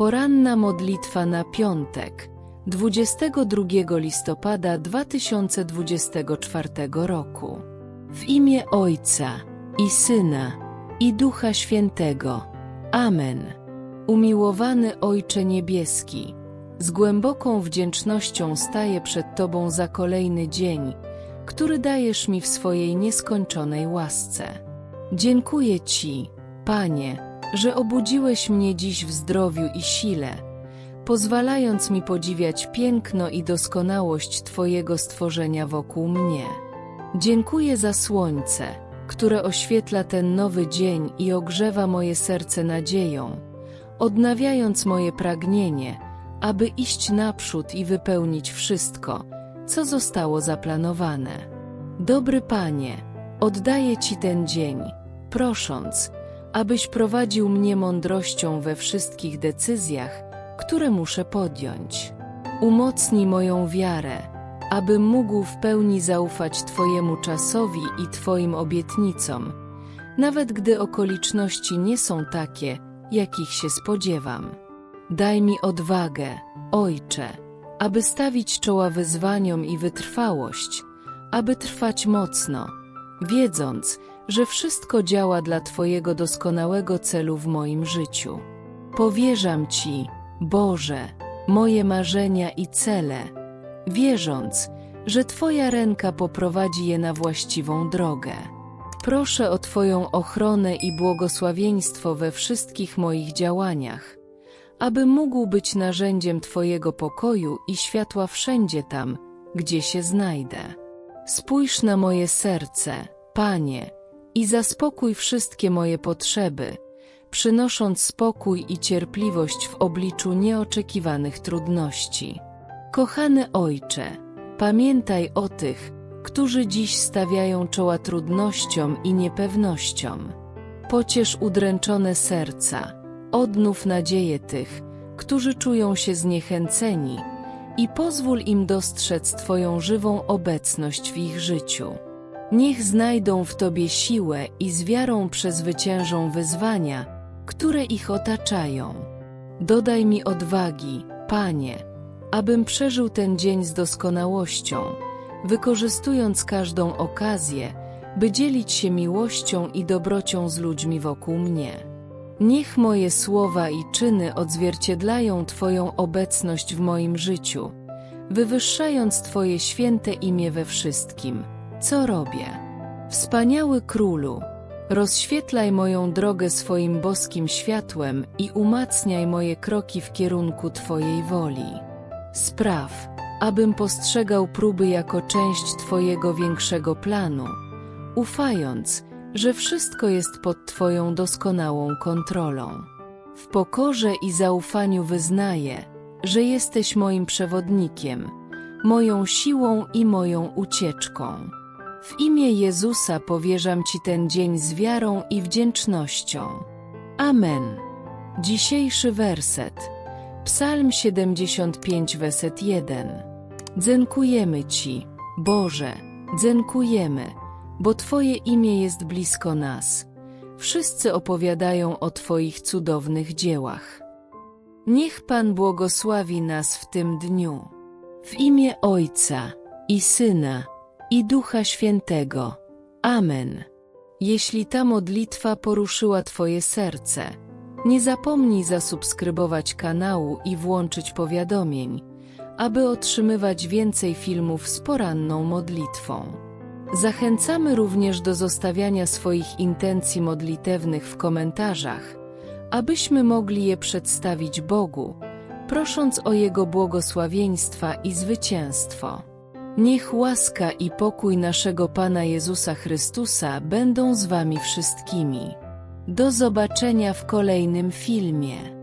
Poranna modlitwa na piątek, 22 listopada 2024 roku. W imię Ojca i Syna i Ducha Świętego. Amen. Umiłowany Ojcze Niebieski, z głęboką wdzięcznością staję przed Tobą za kolejny dzień, który dajesz mi w swojej nieskończonej łasce. Dziękuję Ci, Panie, że obudziłeś mnie dziś w zdrowiu i sile, pozwalając mi podziwiać piękno i doskonałość Twojego stworzenia wokół mnie. Dziękuję za słońce, które oświetla ten nowy dzień i ogrzewa moje serce nadzieją, odnawiając moje pragnienie, aby iść naprzód i wypełnić wszystko, co zostało zaplanowane. Dobry Panie, oddaję Ci ten dzień, prosząc, abyś prowadził mnie mądrością we wszystkich decyzjach, które muszę podjąć. Umocnij moją wiarę, abym mógł w pełni zaufać Twojemu czasowi i Twoim obietnicom, nawet gdy okoliczności nie są takie, jakich się spodziewam. Daj mi odwagę, Ojcze, aby stawić czoła wyzwaniom i wytrwałość, aby trwać mocno, wiedząc, że wszystko działa dla Twojego doskonałego celu w moim życiu. Powierzam Ci, Boże, moje marzenia i cele, wierząc, że Twoja ręka poprowadzi je na właściwą drogę. Proszę o Twoją ochronę i błogosławieństwo we wszystkich moich działaniach, aby mógł być narzędziem Twojego pokoju i światła wszędzie tam, gdzie się znajdę. Spójrz na moje serce, Panie, i zaspokój wszystkie moje potrzeby, przynosząc spokój i cierpliwość w obliczu nieoczekiwanych trudności. Kochany Ojcze, pamiętaj o tych, którzy dziś stawiają czoła trudnościom i niepewnościom. Pociesz udręczone serca, odnów nadzieję tych, którzy czują się zniechęceni i pozwól im dostrzec Twoją żywą obecność w ich życiu. Niech znajdą w Tobie siłę i z wiarą przezwyciężą wyzwania, które ich otaczają. Dodaj mi odwagi, Panie, abym przeżył ten dzień z doskonałością, wykorzystując każdą okazję, by dzielić się miłością i dobrocią z ludźmi wokół mnie. Niech moje słowa i czyny odzwierciedlają Twoją obecność w moim życiu, wywyższając Twoje święte imię we wszystkim, co robię. Wspaniały Królu, rozświetlaj moją drogę swoim boskim światłem i umacniaj moje kroki w kierunku Twojej woli. Spraw, abym postrzegał próby jako część Twojego większego planu, ufając, że wszystko jest pod Twoją doskonałą kontrolą. W pokorze i zaufaniu wyznaję, że jesteś moim przewodnikiem, moją siłą i moją ucieczką. W imię Jezusa powierzam Ci ten dzień z wiarą i wdzięcznością. Amen. Dzisiejszy werset. Psalm 75, werset 1. Dziękujemy Ci, Boże, dziękujemy, bo Twoje imię jest blisko nas. Wszyscy opowiadają o Twoich cudownych dziełach. Niech Pan błogosławi nas w tym dniu. W imię Ojca i Syna i Ducha Świętego. Amen. Jeśli ta modlitwa poruszyła Twoje serce, nie zapomnij zasubskrybować kanału i włączyć powiadomień, aby otrzymywać więcej filmów z poranną modlitwą. Zachęcamy również do zostawiania swoich intencji modlitewnych w komentarzach, abyśmy mogli je przedstawić Bogu, prosząc o Jego błogosławieństwa i zwycięstwo. Niech łaska i pokój naszego Pana Jezusa Chrystusa będą z Wami wszystkimi. Do zobaczenia w kolejnym filmie.